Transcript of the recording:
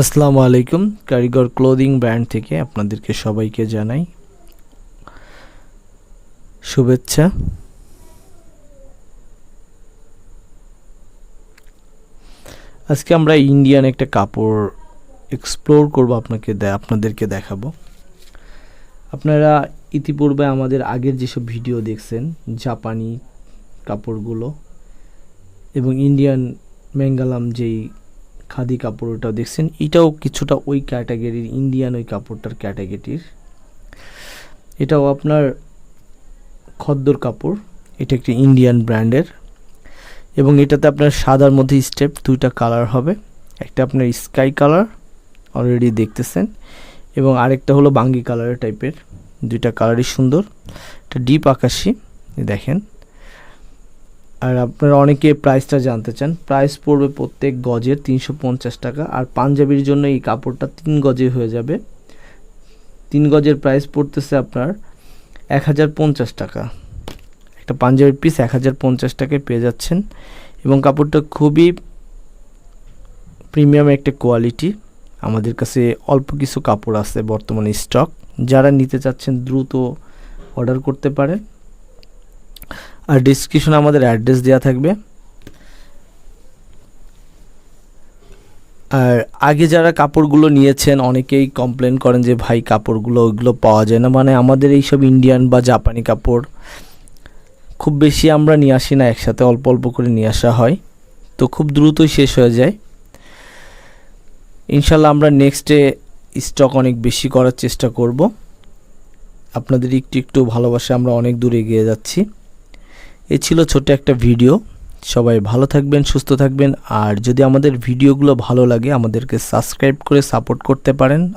আসসালামু আলাইকুম। কারিগর ক্লোদিং ব্র্যান্ড থেকে আপনাদেরকে সবাইকে জানাই শুভেচ্ছা। আজকে আমরা ইন্ডিয়ান একটা কাপড় এক্সপ্লোর করব আপনাকে আপনাদেরকে দেখাবো। আপনারা ইতিপূর্বে আমাদের আগের যেসব ভিডিও দেখছেন, জাপানি কাপড়গুলো এবং ইন্ডিয়ান ম্যাঙ্গালাম যেই খাদি কাপড় ওটা দেখছেন, এটাও কিছুটা ওই ক্যাটাগরির ইন্ডিয়ান ওই কাপড়টার ক্যাটাগরির। এটাও আপনার খদ্দর কাপড়, এটা একটি ইন্ডিয়ান ব্র্যান্ডের এবং এটাতে আপনার সাদার মধ্যে স্টেপ দুইটা কালার হবে, একটা আপনার স্কাই কালার অলরেডি দেখতেছেন, এবং আরেকটা হলো বাঙ্গি কালারের টাইপের দুইটা কালারই সুন্দর। এটা ডিপ আকাশি, দেখেন। আর আপনারা অনেকে প্রাইসটা জানতে চান প্রাইস পড়বে প্রত্যেক গজের তিনশো পঞ্চাশ টাকা, আর পাঞ্জাবির জন্য এই কাপড়টা তিন গজে হয়ে যাবে। তিন গজের প্রাইস পড়তেছে আপনার এক হাজার পঞ্চাশ টাকা। একটা পাঞ্জাবির পিস এক হাজার পঞ্চাশ টাকায় পেয়ে যাচ্ছেন এবং কাপড়টা খুবই প্রিমিয়াম একটা কোয়ালিটি আমাদের কাছে অল্প কিছু কাপড় আছে বর্তমানে স্টক যারা নিতে চাচ্ছেন দ্রুত অর্ডার করতে পারেন। আর ডিসক্রিপশনে আমাদের অ্যাড্রেস দেওয়া থাকবে। আর আগে যারা কাপড়গুলো নিয়েছেন, অনেকেই কমপ্লেন করেন যে, ভাই, কাপড়গুলো ওইগুলো পাওয়া যায় না। মানে আমাদের এইসব ইন্ডিয়ান বা জাপানি কাপড় খুব বেশি আমরা নিয়ে আসি না, একসাথে অল্প অল্প করে নিয়ে আসা হয়। তো খুব দ্রুতই শেষ হয়ে যায়। ইনশাল্লাহ আমরা নেক্সটে স্টক অনেক বেশি করার চেষ্টা করব। আপনাদের একটু একটু ভালোবাসা আমরা অনেক দূর এগিয়ে যাচ্ছি। এ ছিল ছোট্ট একটা ভিডিও। সবাই ভালো থাকবেন, সুস্থ থাকবেন। আর যদি আমাদের ভিডিওগুলো ভালো লাগে, আমাদেরকে সাবস্ক্রাইব করে সাপোর্ট করতে পারেন।